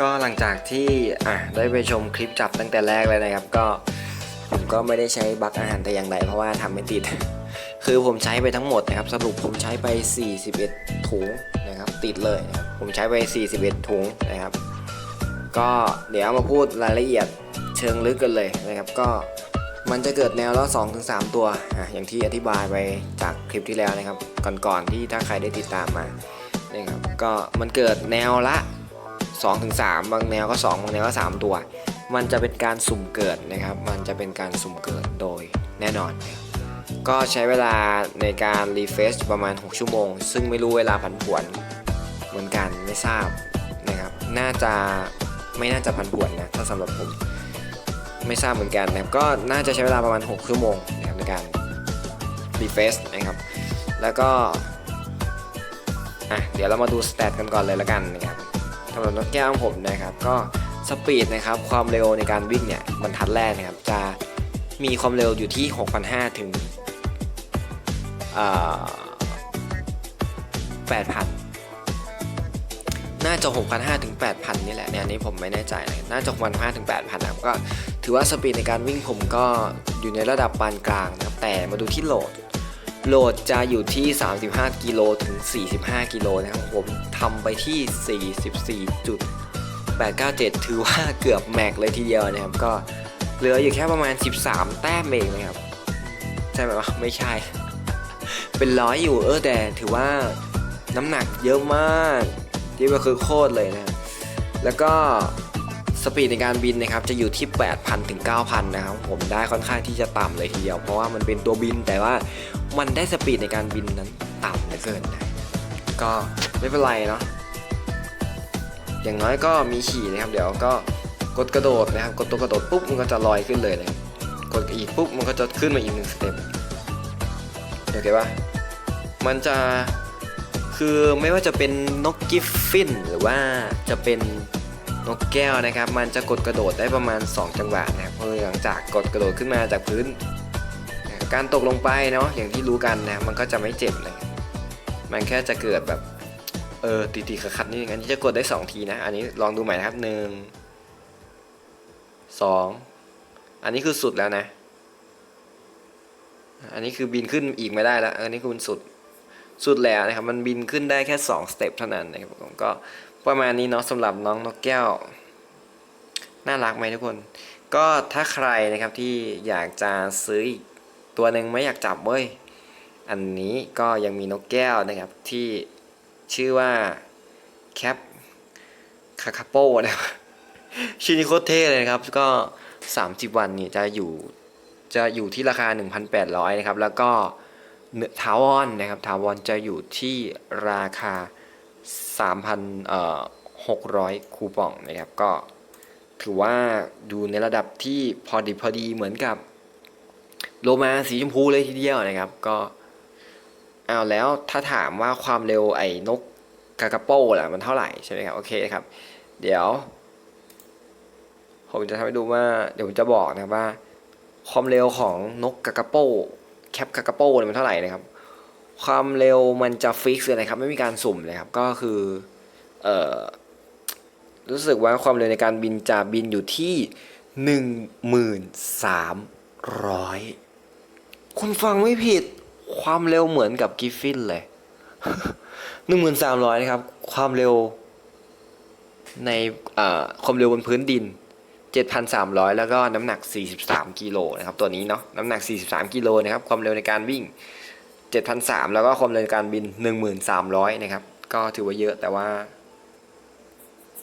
ก็หลังจากที่อะได้ไปชมคลิปจับตั้งแต่แรกเลยนะครับ ก็ผมก็ไม่ได้ใช้บักอาหารแต่อย่างใดเพราะว่าทำไม่ติด คือผมใช้ไปทั้งหมดนะครับ สรุปผมใช้ไป 41 ถุงนะครับ ติดเลยนะครับผมใช้ไป 41 ถุงนะครับ ก็เดี๋ยวมาพูดรายละเอียดเชิงลึกกันเลยนะครับ ก็มันจะเกิดแนวละ2-3 ตัวอะอย่างที่อธิบายไปจากคลิปที่แล้วนะครับ ก่อนๆที่ถ้าใครได้ติดตามมานะครับก็มันเกิดแนวละ 2-3ถึง3บางแนวก็ 2 บางแนวก็ 3 ตัว มันจะเป็นการสุ่มเกิดนะครับ มันจะเป็นการสุ่มเกิดโดยแน่นอนนะก็ใช้เวลาในการรีเฟซประมาณ 6 ชั่วโมง ซึ่งไม่รู้เวลาผันผวนเหมือนกันไม่ทราบนะครับ น่าจะไม่น่าจะผันผวนนะถ้าสำหรับผมไม่ทราบเหมือนกันนะครับก็น่าจะใช้เวลาประมาณ 6 ชั่วโมงนะครับในการรีเฟซนะครับ แล้วก็อะเดี๋ยวเรามาดูสเตตกันก่อนเลยละกันนะครับ สำหรับนกแก้วของผมนะครับ ก็สปีดนะครับความเร็วในการวิ่งเนี่ยบรรทัดแรกนะครับ จะมีความเร็วอยู่ที่ 6,500 ถึง8,000 น่าจะ 6,500 ถึง 8,000 นี่แหละเนี่ยอันนี้ผมไม่แน่ใจนะน่าจะ6,500 ถึง 8,000นะครับก็ถือว่าสปีดในการวิ่งผมก็อยู่ในระดับปานกลางนะครับแต่มาดูที่โหลด โหลดจะอยู่ที่ 35 กิโลถึง 45 กิโลนะครับผมทำไปที่ 44.897 ถือว่าเกือบแม็กเลยทีเดียวนะครับ ก็เหลืออยู่แค่ประมาณ 13 แต้มเองนะครับ ใช่ไหมวะไม่ใช่ เป็นร้อยอยู่เออแต่ถือว่าน้ำหนักเยอะมากที่ก็คือโคตรเลยนะ แล้วก็ ปีดในการบินนะครับจะอยู่ที่ 8,000ถึง9,000 นะครับผมได้ค่อนข้างที่จะต่ำเลยทีเดียว เพราะว่ามันเป็นตัวบินแต่ว่ามันได้สปีดในการบินนั้นต่ำเหลือเกินนะก็ไม่เป็นไรเนาะอย่างน้อยก็มีขี่นะครับ เดี๋ยวก็กดกระโดดนะครับ กดตัวกระโดดปุ๊บมันก็จะลอยขึ้นเลยเลยกดอีกปุ๊บมันก็จะขึ้นมาอีกหนึ่งสเต็ปโอเคปะมันจะคือไม่ว่าจะเป็นนกกิฟฟินหรือว่าจะเป็น นกแก้วนะครับ มันจะกดกระโดดได้ประมาณ 2 จังหวะนะครับเพราะหลังจากกดกระโดดขึ้นมาจากพื้น การตกลงไปเนาะอย่างที่รู้กันนะมันก็จะไม่เจ็บเลยมันแค่จะเกิดแบบเออตีตีขัดๆนิดนึงอันนี้จะกดได้ 2 ทีนะ อันนี้ลองดูใหม่นะครับหนึ่งสองอันนี้คือสุดแล้วนะ อันนี้คือบินขึ้นอีกไม่ได้แล้ว อันนี้คือมันสุดสุดแล้วนะครับ มันบินขึ้นได้แค่ 2 สเต็ปเท่านั้นนะครับผมก็ ประมาณนี้เนาะสำหรับน้องนกแก้ว น่ารักไหมทุกคน ก็ถ้าใครนะครับที่อยากจะซื้ออีกตัวหนึ่งไม่อยากจับเว้ย อันนี้ก็ยังมีนกแก้วนะครับที่ชื่อว่าแคปคาคาโปนะครับชื่อนี้โคตรเท่เลยนะครับ ก็ 30 วันนี่จะอยู่จะอยู่ที่ราคา 1,800 นะครับ แล้วก็เนื้อทาวอนนะครับทาวอนจะอยู่ที่ราคา 3,600 คูปองนะครับก็ถือว่าดูในระดับที่พอดีพอดีเหมือนกับโลมาสีชมพูเลยทีเดียวนะครับ ก็เอาแล้วถ้าถามว่าความเร็วไอ้นกกากาโป้ล่ะมันเท่าไหร่ใช่ไหมครับโอเคครับ เดี๋ยว ผมจะทำให้ดูว่าเดี๋ยวผมจะบอกนะครับว่า ความเร็วของนกกากาโป้แคปกากาโป้มันเท่าไหร่นะครับ ความเร็วมันจะฟิกซ์เลยครับไม่มีการสุ่มเลยครับก็คือเออรู้สึกว่าความเร็วในการบินจะบินอยู่ที่หนึ่งหมื่นสามร้อยคุณฟังไม่ผิดความเร็วเหมือนกับกิฟฟินเลยหนึ่งหมื่นสามร้อยนะครับ ความเร็วในความเร็วบนพื้นดิน 7,300 แล้วก็น้ำหนัก 43 กิโลนะครับ ตัวนี้เนาะน้ำหนัก 43 กิโลนะครับ ความเร็วในการวิ่ง 7,300 แล้วก็ความเร็วในการบิน 1,300 นะครับ ก็ถือว่าเยอะแต่ว่า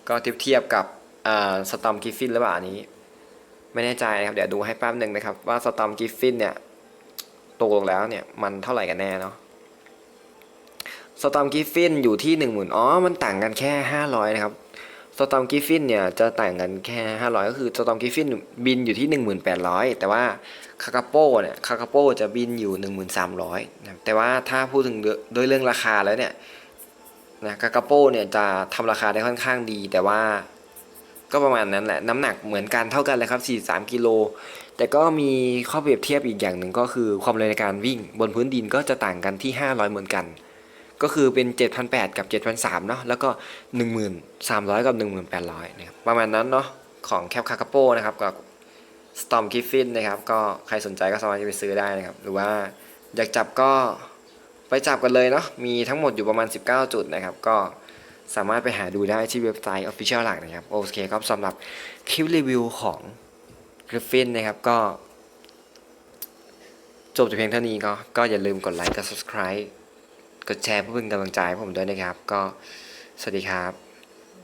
ก็เทียบเทียบกับสตอมกิฟฟินหรือเปล่าอันนี้ ไม่แน่ใจนะครับ เดี๋ยวดูให้แป๊บหนึ่งนะครับ ว่าสตอมกิฟฟินเนี่ยตกลงแล้วเนี่ย มันเท่าไหร่กันแน่เนาะสตอมกิฟฟินอยู่ที่ 10,000อ๋อมันต่างกันแค่ 500 นะครับ สตอมกิฟฟินเนี่ยจะต่างกันแค่ 500 ก็คือสตอมกิฟฟินบินอยู่ที่ 1,800 แต่ว่าคาคาโป้เนี่ยคาคาโป้จะบินอยู่ 1,300นะแต่ว่าถ้าพูดถึงโดยเรื่องราคาแล้วเนี่ยนะคาคาโป้เนี่ยจะทำราคาได้ค่อนข้างดี แต่ว่าก็ประมาณนั้นแหละ น้ำหนักเหมือนกันเท่ากันเลยครับ 43 กิโล แต่ก็มีข้อเปรียบเทียบอีกอย่างหนึ่งก็คือความเร็วในการวิ่งบนพื้นดินก็จะต่างกันที่ 500 เหมือนกัน ก็คือเป็น 7,800 กับ 7,300เนาะแล้วก็ 1,300 กับ 1,800นะครับประมาณนั้นเนาะของแคปคาคาโปนะครับกับ Storm Griffin นะครับก็ใครสนใจก็สามารถจะไปซื้อได้นะครับหรือว่าอยากจับก็ไปจับกันเลยเนาะมีทั้งหมดอยู่ประมาณ 19 จุดนะครับ ก็สามารถไปหาดูได้ที่เว็บไซต์ Official หลักนะครับ โอเคครับสำหรับคลิปรีวิวของ Griffin นะครับก็จบแต่เพียงเท่านี้ก็ก็อย่าลืมกดไลค์กด subscribe กดแชร์เพื่อเป็นกำลังใจให้ผมด้วยนะครับ ก็สวัสดีครับ